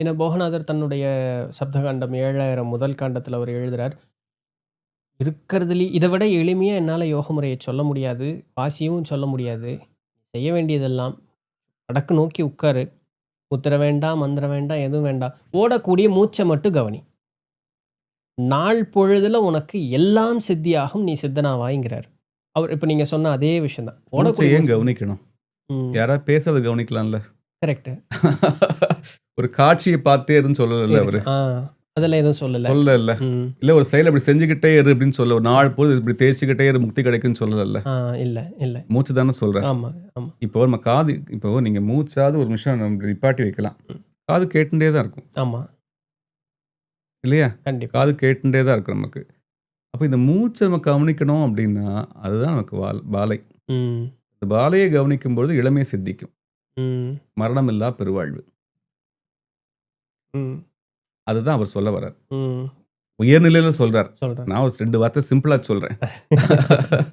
ஏன்னா போகநாதர் தன்னுடைய சப்தகாண்டம் ஏழாயிரம் முதல் காண்டத்தில் அவர் எழுதுறார் இருக்கிறதுலே இதை விட எளிமையாக என்னால் யோக முறையை சொல்ல முடியாது வாசியவும் சொல்ல முடியாது. செய்ய வேண்டியதெல்லாம் வடக்கு நோக்கி உட்காரு. முத்திர வேண்டாம் மந்திரம் வேண்டாம் எதுவும் வேண்டாம் ஓடக்கூடிய மூச்சை மட்டும் கவனி. நாள் பொழுதுல உனக்கு எல்லாம் சித்தியாகும் நீ சித்தனாவாய்ங்கிறார். அவர் இப்போ நீங்கள் சொன்ன அதே விஷயம் தான் மூச்சை ஏன் கவனிக்கணும்? யாராவது பேசுறது கவனிக்கலாம்ல. கரெக்ட் ஒரு காட்சியை பார்த்தே இருன்னு சொல்லல அவரு? ஆ அதில் எதுவும் சொல்லலை. சொல்லல. இல்ல ஒரு செயல் அப்படி செஞ்சுக்கிட்டே இரு அப்படின்னு சொல்ல நாள் பொழுது இப்படி தேய்ச்சிக்கிட்டே இரு முக்தி கிடைக்குன்னு சொல்லல இல்லை இல்லை. மூச்சு தானே சொல்ற? இப்போ நம்ம காது இப்போ நீங்க மூச்சாவது ஒரு நிமிஷம் நம்ம நிப்பாட்டி வைக்கலாம். காது கேட்டுட்டே தான் இருக்கும். ஆமாம் இல்லையா? கண்டிப்பாக காது கேட்டுட்டே தான் இருக்கும் நமக்கு. அப்போ இந்த மூச்சை நம்ம கவனிக்கணும் அப்படின்னா அதுதான் நமக்கு வால் பாலை இந்த பாலையை கவனிக்கும் பொழுது இளமை சித்திக்கும். மரணமில்லா பெருவாழ்வு. அதுதான் அவர் சொல்ல வர்றார். உயர்நிலையில சொல்றார். நான் ஒரு ரெண்டு வார்த்தை சிம்பிளா சொல்றேன்.